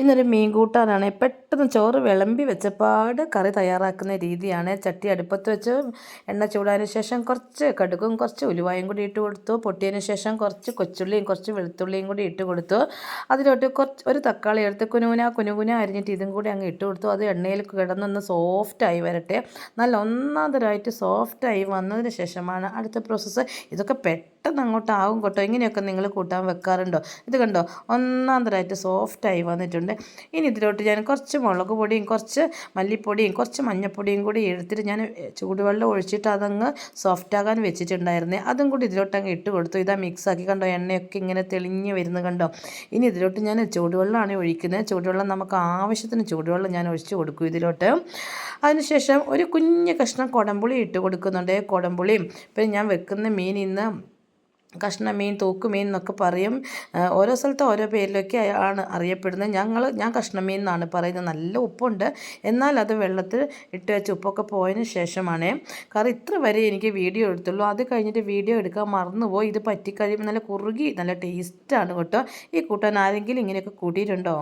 ഇന്നൊരു മീൻ കൂട്ടാനാണ് പെട്ടെന്ന് ചോറ് വിളമ്പി വെച്ചപാട് കറി തയ്യാറാക്കുന്ന രീതിയാണ്. ചട്ടി അടുപ്പത്ത് വെച്ച് എണ്ണ ചൂടായതിനു ശേഷം കുറച്ച് കടുകും കുറച്ച് ഉലുവായും കൂടി ഇട്ട് കൊടുത്തു. പൊട്ടിയതിന് ശേഷം കുറച്ച് കൊച്ചുള്ളിയും കുറച്ച് വെളുത്തുള്ളിയും കൂടി ഇട്ട് കൊടുത്തു. അതിലോട്ട് കുറച്ച് ഒരു തക്കാളി എടുത്ത് കുനുകുന കുനുകുന അരിഞ്ഞിട്ട് ഇതും കൂടി അങ്ങ് ഇട്ട് കൊടുത്തു. അത് എണ്ണയിൽ കിടന്നൊന്ന് സോഫ്റ്റായി വരട്ടെ. നല്ല ഒന്നാന്തരമായിട്ട് സോഫ്റ്റായി വന്നതിന് ശേഷമാണ് അടുത്ത പ്രോസസ്സ് ഇതൊക്കെ പെട്ടെന്ന് അങ്ങോട്ട് ആകും കേട്ടോ. ഇങ്ങനെയൊക്കെ നിങ്ങൾ കൂട്ടാൻ വെക്കാറുണ്ടോ? ഇത് കണ്ടോ? ഒന്നാന്തരമായിട്ട് സോഫ്റ്റായി വന്നിട്ടുണ്ട്. ഇനി ഇതിലോട്ട് ഞാൻ കുറച്ച് മുളക് പൊടിയും കുറച്ച് മല്ലിപ്പൊടിയും കുറച്ച് മഞ്ഞൾപ്പൊടിയും കൂടി എടുത്തിട്ട് ഞാൻ ചൂടുവെള്ളം ഒഴിച്ചിട്ട് അതങ്ങ് സോഫ്റ്റാകാൻ വെച്ചിട്ടുണ്ടായിരുന്നേ. അതും കൂടി ഇതിലോട്ട് അങ്ങ് ഇട്ട് കൊടുത്തു. ഇതാ മിക്സ് ആക്കി കണ്ടോ? എണ്ണയൊക്കെ ഇങ്ങനെ തെളിഞ്ഞ് വരുന്നത് കണ്ടോ? ഇനി ഇതിലോട്ട് ഞാൻ ചൂടുവെള്ളമാണ് ഒഴിക്കുന്നത്. ചൂടുവെള്ളം നമുക്ക് ആവശ്യത്തിന് ചൂടുവെള്ളം ഞാൻ ഒഴിച്ച് കൊടുക്കും ഇതിലോട്ട്. അതിനുശേഷം ഒരു കുഞ്ഞ് കഷ്ണം കുടംപുളി ഇട്ട് കൊടുക്കുന്നുണ്ട്. കുടംപുളിയും. പിന്നെ ഞാൻ വെക്കുന്ന മീൻ ഇന്ന് കഷ്ണ മീൻ തൂക്കുമീൻ എന്നൊക്കെ പറയും. ഓരോ സ്ഥലത്ത് ഓരോ പേരിലൊക്കെ ആണ് അറിയപ്പെടുന്നത്. ഞങ്ങൾ ഞാൻ കഷ്ണ മീൻ എന്നാണ് പറയുന്നത്. നല്ല ഉപ്പുണ്ട്. എന്നാൽ അത് വെള്ളത്തിൽ ഇട്ട് വെച്ച് ഉപ്പൊക്കെ പോയതിന് ശേഷമാണ്. കാരണം ഇത്ര വരെ എനിക്ക് വീഡിയോ എടുത്തുള്ളൂ. അത് കഴിഞ്ഞിട്ട് വീഡിയോ എടുക്കാൻ മറന്നുപോയി. ഇത് പറ്റിക്കഴിയുമ്പോൾ നല്ല കുറുകി നല്ല ടേസ്റ്റാണ് കേട്ടോ. ഈ കൂട്ടാൻ ആരെങ്കിലും ഇങ്ങനെയൊക്കെ കൂട്ടിയിട്ടുണ്ടോ?